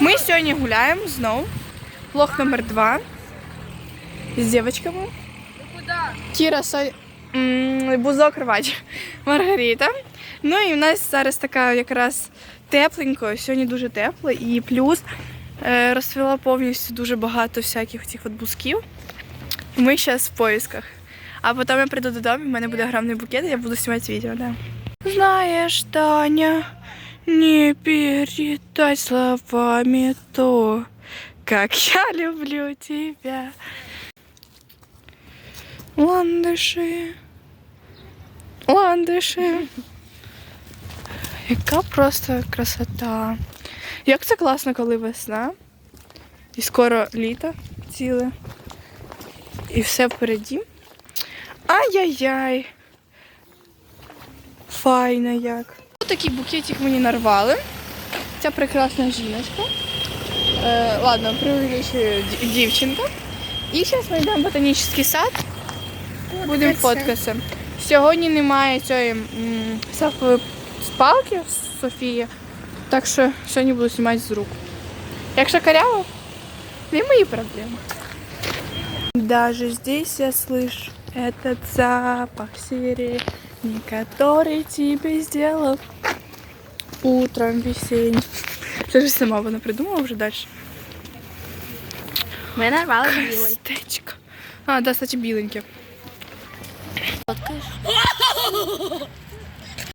Ми сьогодні гуляємо знову. Влог номер два. З дівчатками. Кіра, Со... бузок рвач, Маргарита. Ну і в нас зараз така якраз тепленько, сьогодні дуже тепло, і плюс е, розцвіла повністю дуже багато всяких цих бузків. Ми зараз в поисках. А потім я прийду додому, в мене буде огромний букет, і я буду знімати відео, да. Знаєш, Таня, не передай словами то, как я люблю тебя. Ландиші. Ландиші. Яка просто красота. Як це класно, коли весна. І скоро літо ціле. І все впереді. Ай-яй-яй. Файно як Ось такий букетик мені нарвали. Ця прекрасна жіночка. Е, ладно, преувеличую д- дівчинка. І зараз ми йдемо в ботанічний сад. Будемо фоткатися. Сьогодні немає цієї м, селфової палки Софії, так що сьогодні буду знімати з рук. Якщо коряво, не мої проблеми. Даже здесь я слышу этот запах сирени, который тебе сделал утром весенним. Це ж сама вона придумала вже далі. Ми нарвали білий. Красотечка. А, да, кстати, біленьке.